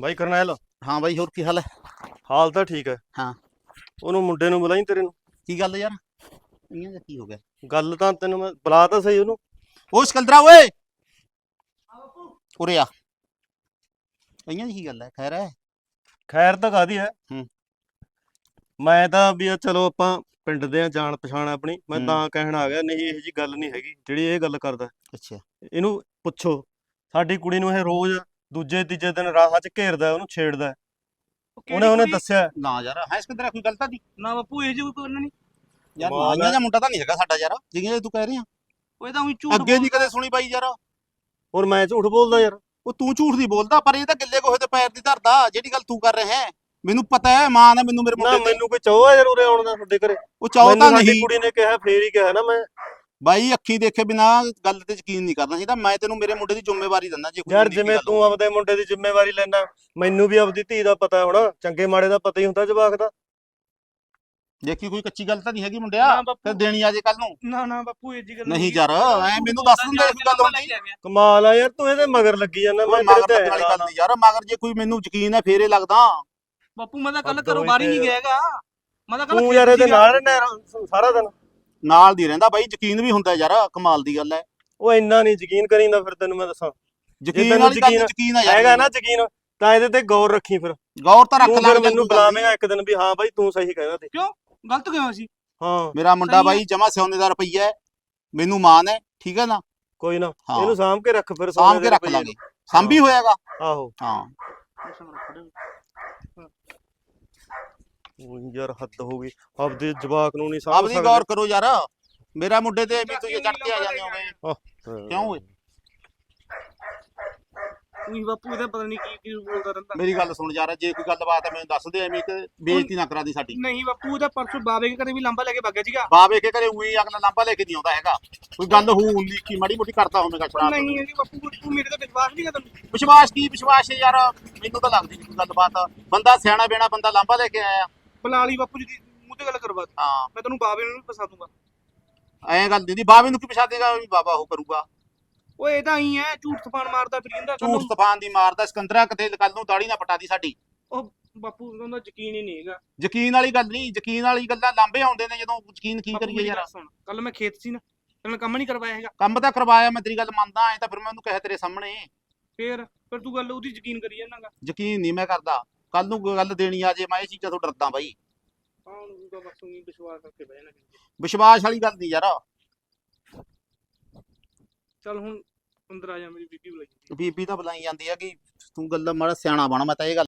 ਬਾਈ ਕਰਨੈਲ ਹਾਂ ਬਾਈ ਹੋਰ ਕੀ ਹਾਲ ਹੈ? ਹਾਲ ਤਾਂ ਠੀਕ ਹੈ। ਹਾਂ। ਉਹਨੂੰ ਮੁੰਡੇ ਨੂੰ ਬੁਲਾਈ ਤੇਰੇ ਨੂੰ? ਕੀ ਗੱਲ ਯਾਰ? ਇਆਂ ਦਾ ਕੀ ਹੋ ਗਿਆ? ਗੱਲ ਤਾਂ ਤੈਨੂੰ ਮੈਂ ਬੁਲਾ ਤਾਂ ਸਹੀ ਉਹਨੂੰ। ਓ ਸਿਕੰਦਰਾ ਓਏ! ਉਰੇ ਆ। ਇਆਂ ਦੀ ਕੀ ਗੱਲ ਹੈ? ਖੈਰ ਹੈ? ਖੈਰ ਤਾਂ ਕਾਦੀ ਹੈ? ਹੂੰ। ਮੈਂ ਤਾਂ ਵੀ ਆ ਚਲੋ ਆਪਾਂ ਪਿੰਡ ਦੇ ਆ ਜਾਣ ਪਛਾਣ ਆਪਣੀ। ਮੈਂ। ਤਾਂ ਕਹਿਣ ਆ ਗਿਆ ਨਹੀਂ ਇਹ ਜੀ ਗੱਲ ਨਹੀਂ ਹੈਗੀ। ਜਿਹੜੀ ਇਹ ਗੱਲ ਕਰਦਾ। ਅੱਛਾ। ਇਹਨੂੰ ਪੁੱਛੋ। ਸਾਡੀ ਕੁੜੀ ਨੂੰ ਇਹ ਰੋਜ਼ ਦੂਜੇ ਤੀਜੇ ਦਿਨ ਰਾਹਾਂ 'ਚ ਘੇਰਦਾ ਉਹਨੂੰ ਛੇੜਦਾ। ਉਹਨੇ ਉਹਨੇ ਦੱਸਿਆ। ਨਾ ਯਾਰ ਹੈ ਸਿਕੰਦਰਾ ਕੋਈ ਗੱਲ ਤਾਂ ਨਹੀਂ ਨਾ ਬਾਪੂ ਇਹ ਜੀ ਕੋਈ ਨਹੀਂ। ਯਾਰ ਕਮਾਲ ਨਾ ਹੈ। ਜਾਂ ਮੁੰਡਾ ਤਾਂ ਨਹੀਂ ਹੈਗਾ ਸਾਡਾ ਯਾਰ ਜਿਵੇਂ ਤੂੰ ਕਹਿ ਰਿਹਾ ਉਹ ਤਾਂ ਉਹੀ ਝੂਠ ਅੱਗੇ ਨਹੀਂ ਕਦੇ ਸੁਣੀ ਬਾਈ ਯਾਰ। ਹੁਣ ਮੈਂ ਝੂਠ ਬੋਲਦਾ ਯਾਰ। ਉਹ ਤੂੰ ਝੂਠ ਨਹੀਂ ਬੋਲਦਾ ਪਰ ਇਹ ਤਾਂ ਗਿੱਲੇ ਕੋਹੇ ਤੇ ਪੈਰ ਦੀ ਧਰਦਾ ਜਿਹੜੀ ਗੱਲ ਤੂੰ ਕਰ ਰਿਹਾ ਹੈ। ਮੈਨੂੰ ਪਤਾ ਹੈ ਮਾਂ ਨਾ ਮੈਨੂੰ ਮੇਰੇ ਮੁੰਡੇ ਦੀ ਮੈਨੂੰ ਕੋਈ ਚਾਹ ਹੈ ਯਾਰ ਉਰੇ ਆਉਣ ਦਾ ਤੁਹਾਡੇ ਘਰੇ। ਉਹ ਚਾਹੋ ਤਾਂ ਨਹੀਂ। ਕੁੜੀ ਨੇ ਕਿਹਾ ਫੇਰ ਹੀ ਕਿਹਾ ਨਾ ਮੈਂ। ਬਾਈ ਅੱਖੀ ਦੇਖੇ ਬਿਨਾ ਗੱਲ ਤੇ ਯਕੀਨ ਨਹੀਂ ਕਰਨਾ ਚਾਹੀਦਾ। ਮੈਂ ਤੈਨੂੰ ਮੇਰੇ ਮੁੰਡੇ ਦੀ ਜ਼ਿੰਮੇਵਾਰੀ ਦਿੰਦਾ ਜੇ ਕੋਈ ਯਾਰ ਜਿਵੇਂ ਗੱਲ ਤੂੰ ਆਪਦੇ ਮੁੰਡੇ ਦੀ ਜ਼ਿੰਮੇਵਾਰੀ ਲੈਣਾ ਮੈਨੂੰ ਵੀ ਆਪਦੀ ਧੀ ਦਾ ਪਤਾ ਹੋਣਾ ਚੰਗੇ ਮਾੜੇ ਦਾ ਪਤਾ ਹੀ ਹੁੰਦਾ ਜਵਾਕ ਦਾ। ਦੇਖੀ ਕੋਈ ਕੱਚੀ ਗੱਲ ਤਾਂ ਨਹੀਂ ਹੈਗੀ ਮੁੰਡਿਆ। ਨਾ ਫਿਰ ਦੇਣੀ ਆ ਜੇ ਕੱਲ ਨੂੰ। ਨਾ ਨਾ ਬਾਪੂ ਇਹ ਜੀ ਗੱਲ ਨਹੀਂ ਯਾਰ ਐ ਮੈਨੂੰ ਦੱਸ ਦਿੰਦੇ ਕੋਈ ਗੱਲ ਹੁੰਦੀ ਕਮਾਲ ਆ ਯਾਰ ਤੂੰ ਇਹਦੇ ਮਗਰ ਲੱਗੀ ਜਾਂਦਾ ਮੈਂ ਤੇਰੇ ਮਗਰ ਤੇ ਵਾਲੀ ਗੱਲ ਨਹੀਂ ਯਾਰ ਮਗਰ ਜੇ ਕੋਈ ਮੈਨੂੰ ਯਕੀਨ ਹੈ ਫੇਰੇ ਲੱਗਦਾ। ਬਾਪੂ ਮੈਂ ਤਾਂ ਕੱਲ ਘਰੋਂ ਬਾਹਰ ਹੀ ਨਹੀਂ ਗਿਆਗਾ ਮੈਂ ਤਾਂ ਕੱਲ ਤੂੰ ਯਾਰ ਇਹਦੇ ਨਾਲ ਰਹਿਣਾ ਸਾਰਾ ਦਿਨ। ਨਾਲ ਦੀ ਰਹਿੰਦਾ ਬਾਈ ਯਕੀਨ ਵੀ ਹੁੰਦਾ ਯਾਰ ਕਮਾਲ ਦੀ ਗੱਲ ਹੈ। ਉਹ ਇੰਨਾ ਨਹੀਂ ਯਕੀਨ ਕਰੀਂਦਾ ਫਿਰ ਤੈਨੂੰ ਮੈਂ ਦੱਸਾਂ। ਯਕੀਨ ਗੱਲ ਯਕੀਨ ਯਕੀਨ ਆ ਯਾਰ। ਹੈਗਾ ਨਾ ਯਕੀਨ ਤਾਂ ਇਹਦੇ ਤੇ ਗੌਰ ਰੱਖੀ ਫਿਰ। ਗੌਰ ਤਾਂ ਰੱਖ ਤੂੰ ਲੈ ਫਿਰ ਮੈਨੂੰ ਬੁਲਾਵੇਂਗਾ ਇੱਕ ਦਿਨ ਵੀ ਹਾਂ ਬਾਈ ਤੂੰ ਸਹੀ ਕਹਿੰਦਾ ਤੇ। ਗਲਤ ਕਿਉਂ ਸੀ? ਹਾਂ। ਮੇਰਾ ਮੁੰਡਾ। ਬਾਈ ਜਮਾ ਸੋਨੇ ਦਾ ਰੁਪਈਆ ਮੈਨੂੰ ਮਾਨ ਹੈ ਠੀਕ ਹੈ ਨਾ? ਕੋਈ ਨਾ ਇਹਨੂੰ ਸਾਂਭ ਕੇ ਰੱਖ ਫਿਰ ਸਾਂਭ ਕੇ ਰੱਖ ਲਾਂਗੇ। ਸਾਂਭੀ ਨੂੰ। ਆਹੋ। ਹਾਂ। ਉਹ ਯਾਰ ਹੱਦ ਹੋ ਗਈ। ਆਪਦੇ ਜਵਾਕ ਨੂੰ ਨਹੀਂ ਸਾਂਭ ਆਪਦੀ ਗੌਰ ਕਰੋ ਯਾਰ। ਮੇਰਾ ਮੁੰਡੇ ਤੇ ਵੀ ਤੁਸੀਂ ਚੜ ਕੇ ਆ ਜਾਂਦੇ ਹੋਗੇ। ਕਿਉਂ ਓਏ? ਉਹੀ ਬਾਪੂ ਇਹਦਾ ਪਤਾ ਨਹੀਂ ਕੀ ਕੀ ਬੋਲਦਾ ਰਹਿੰਦਾ। ਮੇਰੀ ਗੱਲ ਸੁਣ ਯਾਰ ਜੇ ਕੋਈ ਗੱਲਬਾਤ ਹੈ ਮੈਨੂੰ ਦੱਸ ਦੇ ਐਵੇਂ ਕਿ ਬੇਇੱਜ਼ਤੀ ਨਾ ਕਰਾ ਦੀ ਸਾਡੀ। ਨਹੀਂ ਬਾਪੂ ਉਹਦਾ ਪਰਸੋਂ ਬਾਬੇ ਕੇ ਘਰੇ ਵੀ ਲੰਬਾ ਲੈ ਕੇ ਭੱਗਿਆ ਸੀਗਾ। ਬਾਵੇ ਕੇ ਘਰੇ ਉਹੀ ਅਗਲਾ ਲਾਂਬਾ ਲੈ ਕੇ ਨਹੀਂ ਆਉਂਦਾ ਹੈਗਾ। ਕੋਈ ਗੱਲ ਹੋ ਹੁੰਦੀ ਕੀ ਮਾੜੀ ਮੋਟੀ ਕਰਦਾ ਹੋਵੇਗਾ ਛੜਾ ਨਹੀਂ ਹੈ ਜੀ ਬਾਪੂ ਤੂੰ ਮੇਰੇ ਤੇ ਵਿਸ਼ਵਾਸ ਨਹੀਂ ਕਰਦਾ। ਵਿਸ਼ਵਾਸ ਕੀ ਵਿਸ਼ਵਾਸ ਹੈ ਯਾਰ। ਮੈਨੂੰ ਤਾਂ ਲੱਗਦੀ ਨਹੀਂ ਕੋਈ ਗੱਲਬਾਤ। ਬੰਦਾ ਸਿਆਣਾ ਬੇਣਾ ਬੰਦਾ ਲਾਂਬਾ ਲੈ ਕੇ ਆਇਆ। ਬੁਲਾ ਲਈ ਬਾਪੂ ਜੀ ਮੂੰਹ ਤੇ ਗੱਲ ਕਰਵਾ ਦੇ। ਹਾਂ। ਮੈਂ ਤੈਨੂੰ ਬਾਬੇ ਨੂੰ ਵੀ ਫਸਾ ਦੂੰਗਾ। ਐਂ ਗੱਲ ਨਹੀਂ ਬਾਵੇ ਨੂੰ ਕੀ ਪਛਾ ਦੇਗਾ ਵੀ ਬਾਬਾ ਉਹ ਕਰੂਗਾ? ਓਏ ਇਹ ਤਾਂ ਹੀ ਹੈ ਝੂਠ ਸਪਾਨ ਮਾਰਦਾ ਫਿਰ ਜਾਂਦਾ ਝੂਠ ਤੂਫਾਨ ਦੀ ਮਾਰਦਾ ਸਿਕੰਦਰਾ ਕਿਤੇ ਕੱਲ ਨੂੰ ਦਾੜੀ ਨਾ ਪਟਾ ਦੀ ਸਾਡੀ। ਉਹ ਬਾਪੂ ਦਾ ਯਕੀਨ ਹੀ ਨਹੀਂ ਹੈਗਾ। ਯਕੀਨ ਵਾਲੀ ਗੱਲ ਨਹੀਂ ਯਕੀਨ ਵਾਲੀ ਗੱਲਾਂ ਲਾਂਬੇ ਆਉਂਦੇ ਨੇ ਜਦੋਂ ਯਕੀਨ ਕੀ ਕਰੀਏ ਯਾਰ। ਕੱਲ ਮੈਂ ਖੇਤ ਸੀ ਨਾ ਤੇ ਮੈਂ ਕੰਮ ਨਹੀਂ ਕਰਵਾਇਆ ਹੈਗਾ। ਕੰਮ ਤਾਂ ਕਰਵਾਇਆ ਮੈਂ ਤੇਰੀ ਗੱਲ ਮੰਨਦਾ ਐ ਤਾਂ ਫਿਰ ਮੈਂ ਉਹਨੂੰ ਕਹਿ ਤੇਰੇ ਸਾਹਮਣੇ। ਫੇਰ ਫਿਰ ਤੂੰ ਗੱਲ ਉਹਦੀ ਯਕੀਨ ਕਰੀ ਜਾਣਾਗਾ ਯਕੀਨ ਨਹੀਂ ਮੈਂ ਕਰਦਾ। ਕੱਲ ਨੂੰ ਕੋਈ ਗੱਲ ਦੇਣੀ ਆ ਜੇ ਮੈਂ ਇਹ ਚੀਜ਼ਾਂ ਤੋਂ ਡਰਦਾ ਬਾਈ। ਹਾਂ ਉਹਨੂੰ ਤਾਂ ਬਸ ਉਹੀ ਵਿਸ਼ਵਾਸ ਕਰਕੇ ਬਹਿ ਜਾਣਾ ਵਿਸ਼ਵਾਸ ਵਾਲੀ ਗੱਲ ਨਹੀਂ ਯਾਰ। ਚੱਲ ਹੁਣ ਅੰਦਰ ਆ ਜਾ ਮੇਰੀ ਬੀਬੀ ਬੁਲਾਈ ਬੀਬੀ ਤਾਂ ਬੁਲਾਈ ਜਾਂਦੀ ਆ ਕਿ ਤੂੰ ਗੱਲਾਂ ਮਾੜਾ ਸਿਆਣਾ ਬਣ ਮੈਂ ਤਾਂ ਇਹ ਗੱਲ